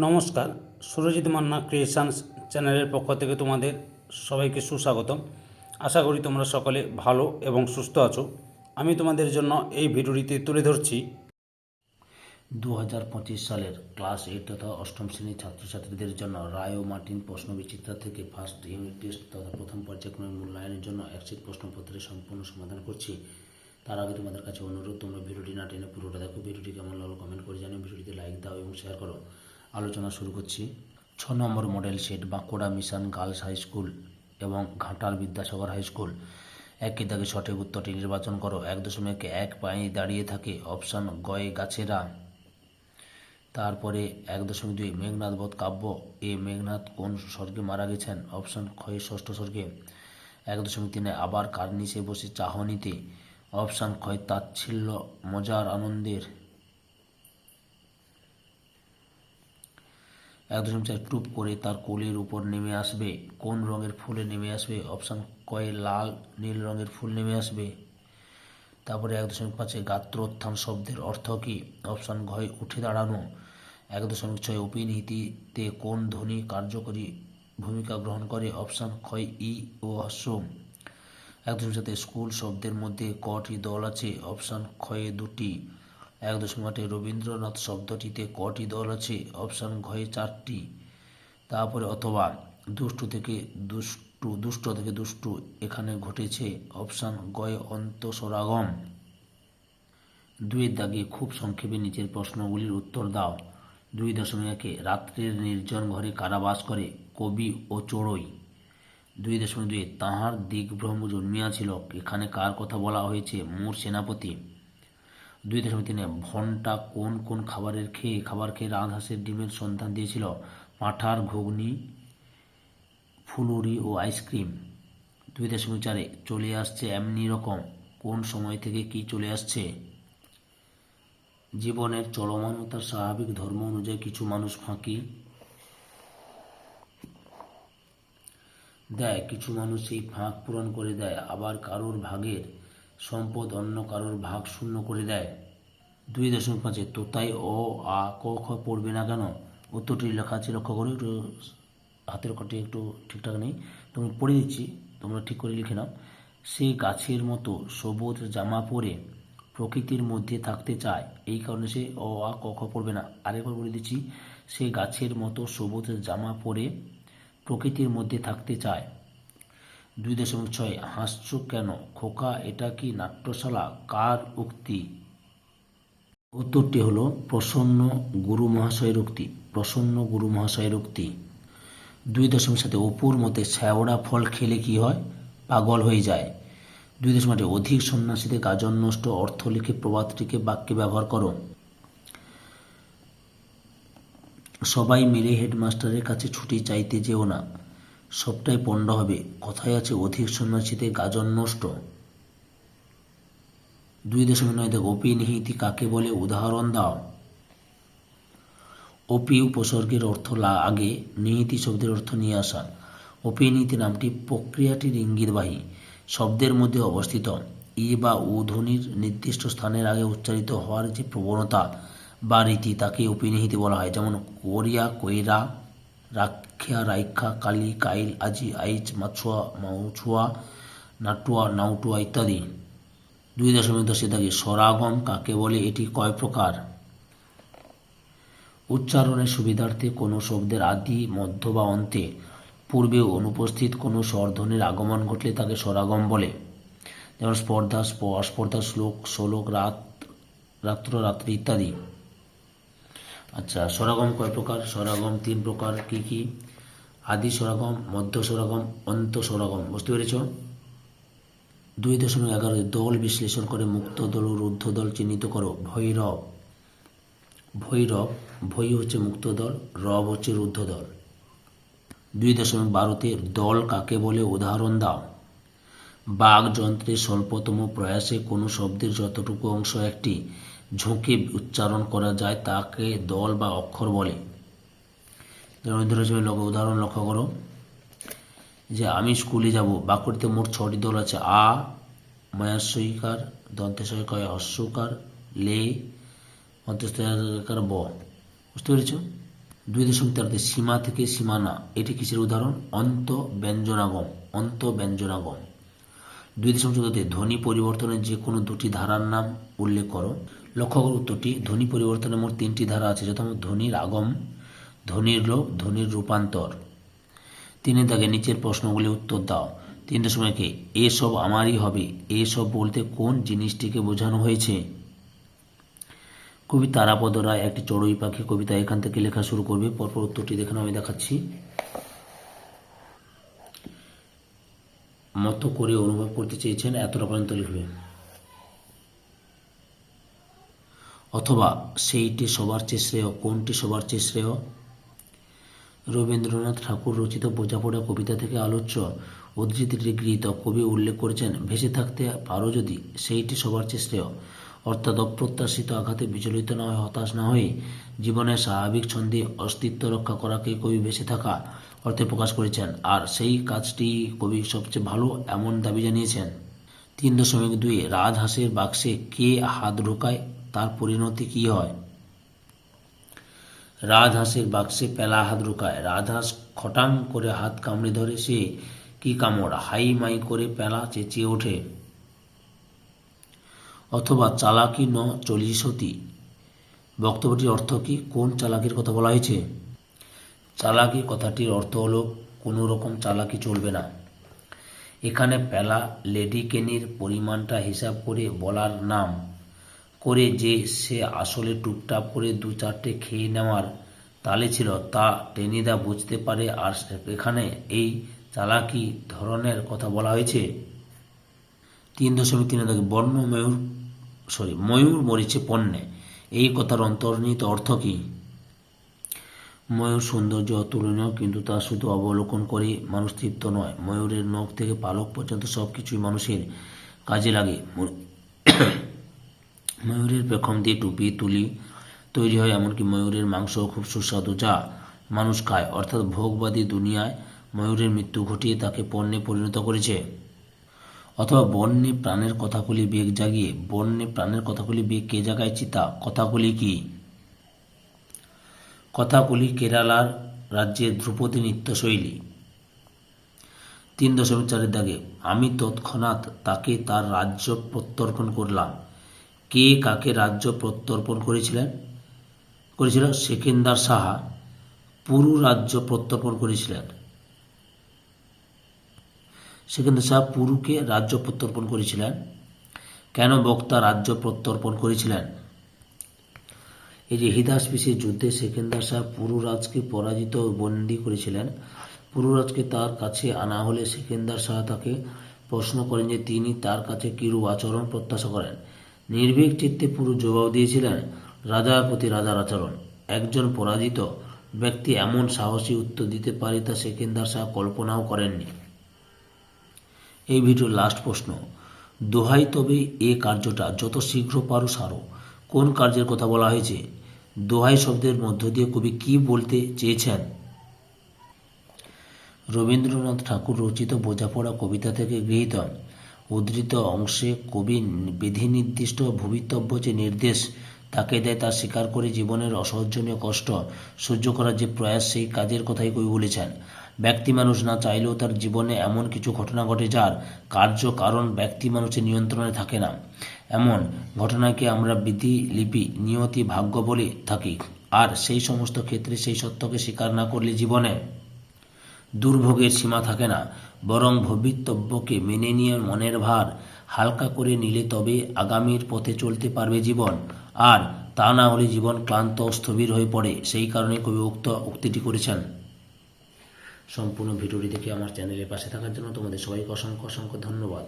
নমস্কার, সুরজিৎ মান্না ক্রিয়েশনস চ্যানেলের পক্ষ থেকে তোমাদের সবাইকে সুস্বাগতম। আশা করি তোমরা সকলে ভালো এবং সুস্থ আছো। আমি তোমাদের জন্য এই ভিডিওটিতে তুলে ধরছি দু হাজার পঁচিশ সালের ক্লাস এইট তথা অষ্টম শ্রেণির ছাত্রছাত্রীদের জন্য রায় ও মার্টিন প্রশ্ন বিচিত্রা থেকে ফার্স্ট ইউনিট টেস্ট তথা প্রথম পর্যায়ক্রমের মূল্যায়নের জন্য একশিট প্রশ্নপত্রের সম্পূর্ণ সমাধান করছি। তার আগে তোমাদের কাছে অনুরোধ, তোমরা ভিডিওটি না টেনে পুরোটা দেখো। ভিডিওটি কেমন লাগল কমেন্ট করে জানিও। ভিডিওটিতে লাইক দাও এবং শেয়ার করো। আলোচনা শুরু করছি। ছ নম্বর model set Bankura mission girls high school এবং ঘাটাল বিদ্যাসাগর হাই স্কুল। একই দাগে সঠিক উত্তরটি নির্বাচন করো। এক দশমিক এক পায়ে দাঁড়িয়ে থাকে অপশান গয়ে গাছেরা। তারপরে এক দশমিক দুই মেঘনাথ বধ কাব্য। এ মেঘনাথ কোন স্বর্গে মারা গেছেন? অপশন ক্ষয় ষষ্ঠ স্বর্গে। এক দশমিক তিনে আবার কার নিচে বসে চাহনিতে। অপশান ক্ষয় তাচ্ছিল্য মজার আনন্দের। এক দশমিক চার টুপ করে তার কোলের উপর নেমে আসবে। কোন রঙের ফুলে নেমে আসবে? অপশান কয়ে লাল, নীল রঙের ফুল নেমে আসবে। তারপরে এক দশমিক পাঁচে গাত্রোত্থান শব্দের অর্থ কী? অপশান ঘয় উঠে দাঁড়ানো। এক দশমিক ছয় অপিনীতিতে কোন ধ্বনি কার্যকরী ভূমিকা গ্রহণ করে? অপশান ক্ষয় ই ও হস্য এক দশমিক সাথে স্কুল শব্দের মধ্যে কটি দল আছে? অপশান ক্ষয়ে দুটি। এক দশমিক আটে রবীন্দ্রনাথ শব্দটিতে কটি দল আছে? অপশান ঘয়ে চারটি। তারপরে অথবা দুষ্টু থেকে দুষ্টু, দুষ্ট থেকে দুষ্টু এখানে ঘটেছে। অপশান গয়ে অন্তঃসরাগম দুইয়ের দাগে খুব সংক্ষেপে নিচের প্রশ্নগুলির উত্তর দাও। দুই দশমিক একে রাত্রের নির্জন ঘরে কারাবাস করে, কবি ও চড়ই দুই দশমিক দুই তাহার দিগ্ভ্রম জন্মিয়াছিল। এখানে কার কথা বলা হয়েছে? মোর সেনাপতি। দুই দশমিক তিনে, ভনটা কোন কোন খাবারের খেয়ে, খাবার খেয়ে রাজহাঁসের ডিমের সন্ধান দিয়েছিল? পাঁঠার ঘুগনি, ফুলুরি ও আইসক্রিম। দুই দশমিক চারে, চলে আসছে এমনি রকম। কোন সময় থেকে কি চলে আসছে? জীবনের চলমান ও তার স্বাভাবিক, ধর্ম অনুযায়ী কিছু মানুষ ফাঁকি দেয়, কিছু মানুষ সেই ফাঁক পূরণ করে দেয়, আবার কারোর ভাগের সম্পদ অন্য কারোর ভাগ শূন্য করে দেয়। দুই দশমিক পাঁচে তোতাই অ আ, ক, খ পড়বে না কেন? উত্তরটি লেখা আছে, লক্ষ্য করে, একটু হাতের কটি একটু ঠিকঠাক নেই। তুমি পড়ে দিচ্ছি, তোমরা ঠিক করে লিখে নাও। সে গাছের মতো সবুজ জামা পরে প্রকৃতির মধ্যে থাকতে চায়। এই কারণে সে অ আ, ক, খ পড়বে না। আরেকবার বলে দিচ্ছি, সে গাছের মতো সবুজ জামা পরে প্রকৃতির মধ্যে থাকতে চায়। দুই দশমিক ছয় হাস্য কেন? খোকা, এটা কি নাট্যশালা? কার উক্তি? উত্তরটি হল প্রসন্ন গুরু মহাশয়ের উক্তি, প্রসন্ন গুরু মহাশয়ের উক্তি। দুই দশমিক সাথে অপুর মতে শ্যাওড়া ফল খেলে কি হয়? পাগল হয়ে যায়। দুই দশমিক আটে, অধিক সন্ন্যাসীদের গাজন নষ্ট অর্থ লিখে প্রবাদটিকে বাক্যে ব্যবহার করো। সবাই মিলে হেডমাস্টারের কাছে ছুটি চাইতে যেও না। সবটাই পণ্ড হবে। কথায় আছে, অধিক সন্ন্যাসীতে গাজন নষ্ট। দুই দশমিক নয় দেখো অপি নিহিতি কাকে বলে? উদাহরণ দাও। অপি উপসর্গের অর্থ লা আগে, নিহিতি শব্দের অর্থ নিয়ে আসা। অপি নীতি নামটি প্রক্রিয়াটির ইঙ্গিতবাহী। শব্দের মধ্যে অবস্থিত। ই বা উ ধ্বনির নির্দিষ্ট স্থানের আগে উচ্চারিত হওয়ার যে প্রবণতা বা রীতি তাকে অপিনিহিতি বলা হয়। যেমন, কোরিয়া, কৈরা রাক্ষা রাইখা কালি কাইল আজি আইচ মাছুয়া মাউছুয়া নাটুয়া নাউটুয়া ইত্যাদি। দুই দশমিক দশে দাগে স্বরাগম কাকে বলে? এটি কয় প্রকার? উচ্চারণের সুবিধার্থে কোনো শব্দের আদি, মধ্য বা অন্তে। পূর্বে অনুপস্থিত কোনো স্বরধ্বনির আগমন ঘটলে তাকে স্বরাগম বলে। যেমন স্পর্ধা, স্প- অস্পর্ধা, শ্লোক শ্লোক, রাত, রাত্র, রাত্রি ইত্যাদি। আচ্ছা স্বরাগম কয় প্রকার? স্বরাগম তিন প্রকার। কি কি? আদি স্বরাগম মধ্য স্বরাগম অন্ত স্বরাগম বুঝতে পেরেছ? দুই দশমিক এগারো দল বিশ্লেষণ করে মুক্ত দল ও রুদ্ধ দল চিহ্নিত করো। ভৈরব। ভৈরব, ভৈ হচ্ছে মুক্ত দল, রব হচ্ছে রুদ্ধ দল। দুই দশমিক বারোতে দল কাকে বলে? উদাহরণ দাও। বাঘ যন্ত্রের স্বল্পতম প্রয়াসে কোনো শব্দের যতটুকু অংশ একটি ঝুঁকে উচ্চারণ করা যায়, তাকে দল বা অক্ষর বলে। যেমন ধরেছে উদাহরণ লক্ষ্য করো। যে আমি স্কুলে যাব বাক্যটিতে মোট ছটি দল আছে। আ মায়াসইকার দন্তেশয়কার হস্যকার লে অন্তঃস্থকার ব। বুঝতে পেরেছ? দুই দশমিক তেরোতে সীমা থেকে সীমানা এটি কিসের উদাহরণ? অন্ত ব্যঞ্জনাগম অন্ত ব্যঞ্জনাগম। দুই দশমিক চোদ্দতে ধ্বনি পরিবর্তনের যে কোনো দুটি ধারার নাম উল্লেখ করো। লক্ষ্য করো উত্তরটি, ধ্বনি পরিবর্তনের মোট তিনটি ধারা আছে যথা ধ্বনির আগম ধ্বনির লোপ ধ্বনির রূপান্তর। তিনে দাগে নিচের প্রশ্নগুলি উত্তর দাও। তিন দশমিকে এসব আমারই হবে। এসব বলতে কোন জিনিসটিকে বোঝানো হয়েছে? কবি তারাপদ রায় একটি চড়ুই পাখি কবিতা এখান থেকে লেখা শুরু করবে। পরপর উত্তরটি দেখে নাও, আমি দেখাচ্ছি। মতো করে অনুভব করতে চেয়েছেন এতটা পর্যন্ত লিখবে। অথবা সেইটি সবার চেয়ে শ্রেয় কোনটি সবার চেয়ে শ্রেয়? রবীন্দ্রনাথ ঠাকুর রচিত বোঝাপড়া কবিতা থেকে আলোচ্য উদ্ধৃতিটি গৃহীত কবি উল্লেখ করেছেন, ভেসে থাকতে পারো যদি, সেইটি সবার শ্রেয়। অর্থাৎ অপ্রত্যাশিত আঘাতে বিচলিত না হয়ে, হতাশ না হয়ে জীবনের স্বাভাবিক ছন্দে অস্তিত্ব রক্ষা করাকে কবি ভেসে থাকা অর্থে প্রকাশ করেছেন। আর সেই কাজটি কবি সবচেয়ে ভালো এমন দাবি জানিয়েছেন। তিন দশমিক দুই, রাজহাঁসের বাক্সে কে হাত ঢোকায়, তার পরিণতি কী হয়? রাজহাঁসের বাক্সে পেলা হাত রুকায়। রাজহাঁস খটাং করে হাত কামড়ে ধরে। সে কি কামড়? হাই মাই করে পেলা চেঁচিয়ে ওঠে। অথবা চালাকি ন চল্লিশতি বক্তব্যটির অর্থ কি? কোন চালাকির কথা বলা হয়েছে? চালাকি কথাটির অর্থ হলো কোনো রকম চালাকি চলবে না। এখানে পেলা লেডিকেনির পরিমাণটা হিসাব করে বলার নাম। করে যে সে আসলে টুপটাপ করে দু চারটে খেয়ে নেওয়ার তালে ছিল, তা টেনিদা বুঝতে পারে আর এখানে এই চালাকি ধরনের কথা বলা হয়েছে। তিন দশমিক তিন দেখে বর্ণ ময়ূর সরি ময়ূর মরিচে পণ্যে। এই কথার অন্তর্নিহিত অর্থ কী? ময়ূর সৌন্দর্য অতুলনীয়, কিন্তু তা শুধু অবলোকন করে মানুষ তৃপ্ত নয়। ময়ূরের নখ থেকে পালক পর্যন্ত সব কিছুই মানুষের কাজে লাগে। ময়ূরের পেখম দিয়ে টুপি তুলি, তৈরি হয় এমনকি ময়ূরের মাংসও খুব সুস্বাদু যা মানুষ খায়। অর্থাৎ ভোগবাদী দুনিয়ায় ময়ূরের মৃত্যু ঘটিয়ে তাকে পণ্যে পরিণত করেছে। অথবা বন্যে প্রাণের কথাগুলি বেগ জাগিয়ে, বন্যে প্রাণের কথাগুলি বেগ কে জাগায় চিতা? কথাগুলি কি? কথাগুলি কেরালার রাজ্যের ধ্রুপদী নৃত্যশৈলী। তিন দশমিক চারের দাগে, আমি তৎক্ষণাৎ তাকে তার রাজ্য প্রত্যর্পণ করলাম। কে কাকে রাজ্য প্রত্যর্পণ করেছিলেন? করেছিল সেকেন্দার সাহা, পুরু রাজ্য প্রত্যর্পণ করেছিলেন। সেকেন্দার সাহা পুরুকে রাজ্য প্রত্যর্পণ করেছিলেন। কেন বক্তা রাজ্য প্রত্যর্পণ করেছিলেন? এই যে হিদাসপিসের যুদ্ধে সেকেন্দার শাহ পুরুরাজকে পরাজিত বন্দী করেছিলেন পুরুরাজকে তার কাছে আনা হলে সেকেন্দার শাহ তাকে প্রশ্ন করেন যে তিনি তার কাছে কিরূপ আচরণ প্রত্যাশা করেন? নির্ভীক চিত্তে পুরু জবাব দিয়েছিলেন রাজার প্রতি রাজার আচরণ। একজন পরাজিত ব্যক্তি এমন সাহসী উত্তর দিতে পারে তা সেকেন্দার শাহ কল্পনাও করেননি। এই ভিডিওর লাস্ট প্রশ্ন, দোহাই তবে এ কার্যটা যত শীঘ্র পারো সারো। কোন কার্যের কথা বলা হয়েছে? দোহাই শব্দের মধ্য দিয়ে কবি কি বলতে চেয়েছেন? রবীন্দ্রনাথ ঠাকুর রচিত বোঝাপড়া কবিতা থেকে গৃহীত উদ্ধৃত অংশে কবি বিধিনির্দিষ্ট ভবিতব্য যে নির্দেশ, তাকে দেয় তা স্বীকার করে জীবনের অসহ্যনীয় কষ্ট সহ্য করার যে প্রয়াস, সেই কাজের কথাই কবি বলেছেন। ব্যক্তি মানুষ না চাইলেও তার জীবনে এমন কিছু ঘটনা ঘটে যার কার্য, কারণ ব্যক্তি মানুষের নিয়ন্ত্রণে থাকে না। এমন ঘটনাকে আমরা বিধিলিপি নিয়তি, ভাগ্য বলে থাকি। আর সেই সমস্ত ক্ষেত্রে সেই সত্যকে স্বীকার না করলে জীবনে দুর্ভোগের সীমা থাকে না। বরং ভবিতব্যকে মেনে নিয়ে মনের ভার হালকা করে নিলে তবে আগামীর পথে চলতে পারবে জীবন। আর তা না হলে জীবন ক্লান্ত স্থবির হয়ে পড়ে, সেই কারণে কবি উক্ত উক্তিটি করেছেন। সম্পূর্ণ ভিডিওটি দেখে আমার চ্যানেলের পাশে থাকার জন্য তোমাদের সবাইকে অসংখ্য অসংখ্য ধন্যবাদ।